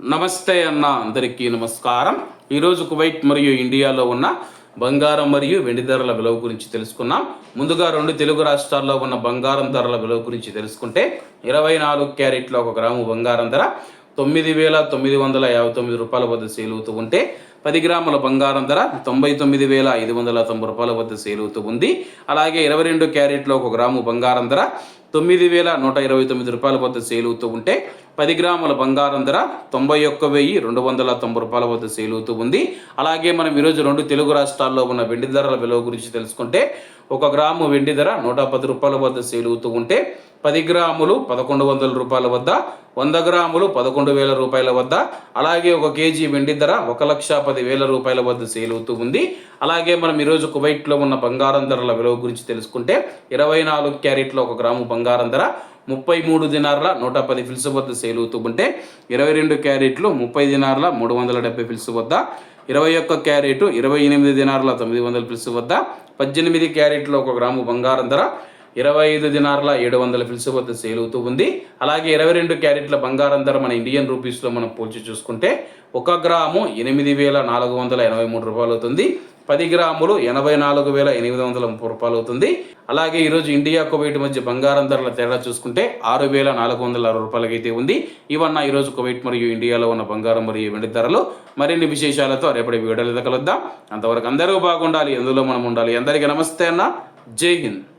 నమస్తే అన్న అందరికీ నమస్కారం. ఈరోజు కువైట్ మరియు ఇండియాలో ఉన్న బంగారం మరియు వెండి ధరల విలువ గురించి తెలుసుకున్నాం ముందుగా రెండు తెలుగు రాష్ట్రాల్లో ఉన్న బంగారం ధరల విలువ గురించి తెలుసుకుంటే ఇరవై నాలుగు క్యారెట్ల ఒక గ్రాము బంగారం ధర తొమ్మిది వేల తొమ్మిది వందల యాభై తొమ్మిది రూపాయల వద్ద సేల్ అవుతూ ఉంటే పది గ్రాముల బంగారం ధర తొంభై తొమ్మిది వేల ఐదు వందల తొంభై రూపాయల వద్ద సేల్ అవుతూ ఉంది. అలాగే ఇరవై రెండు క్యారెట్లో ఒక గ్రాము బంగారం ధర తొమ్మిది వేల నూట ఇరవై తొమ్మిది రూపాయల వద్ద సేల్ అవుతూ ఉంటే పది గ్రాముల బంగారం ధర తొంభై ఒక్క వెయ్యి రెండు వందల తొంభై రూపాయల వద్ద సేల్ అవుతూ ఉంది. అలాగే మనం ఈరోజు రెండు తెలుగు రాష్ట్రాల్లో ఉన్న వెండి ధరల విలువ గురించి తెలుసుకుంటే ఒక గ్రాము వెండి ధర నూట పది రూపాయల వద్ద సేల్ అవుతూ ఉంటే పది గ్రాములు పదకొండు వందల రూపాయల వద్ద వంద గ్రాములు పదకొండు వేల రూపాయల వద్ద అలాగే ఒక కేజీ వెండి ధర ఒక లక్ష పది వేల రూపాయల వద్ద సేల్ అవుతూ ఉంది. అలాగే మనం ఈరోజు కువైట్లో ఉన్న బంగారం ధరల విలువ గురించి తెలుసుకుంటే ఇరవై నాలుగు క్యారెట్ల ఒక గ్రాము బంగారం ధర ముప్పై మూడు దినార్ల నూట పది ఫిల్స్ వద్ద సేల్ అవుతుంటే ఇరవై రెండు క్యారెట్లు ముప్పై దినార్ల మూడు వందల డెబ్బై ఫిల్స్ వద్ద ఇరవై ఒక్క క్యారెట్ ఇరవై ఎనిమిది దినార్ల తొమ్మిది వందల ఫిల్స్ వద్ద పద్దెనిమిది క్యారెట్లు ఒక గ్రాము బంగారం ధర ఇరవై ఐదు దినార్ల ఏడు వందల ఫిల్స్ వద్ద సేల్ అవుతూ ఉంది. అలాగే ఇరవై రెండు క్యారెట్ల బంగారం ధర మన ఇండియన్ రూపీస్లో మనం పోల్చి చూసుకుంటే ఒక గ్రాము ఎనిమిది వేల నాలుగు వందల ఎనభై మూడు రూపాయలు అవుతుంది. పది గ్రాములు ఎనభై నాలుగు వేల ఎనిమిది వందల ముప్పై రూపాయలు అవుతుంది. అలాగే ఈరోజు ఇండియా కువైట్ మధ్య బంగారం ధరల తేడా చూసుకుంటే ఆరు వేల నాలుగు వందల అరవై రూపాయలకి అయితే ఉంది. ఇవన్న ఈరోజు కువైట్ మరియు ఇండియాలో ఉన్న బంగారం మరియు వెండి ధరలు. మరిన్ని విశేషాలతో రేపటి వీడియోలు కలుద్దాం. అంతవరకు అందరూ బాగుండాలి ఎందులో మనం ఉండాలి. అందరికీ నమస్తే అన్న. జై హింద్.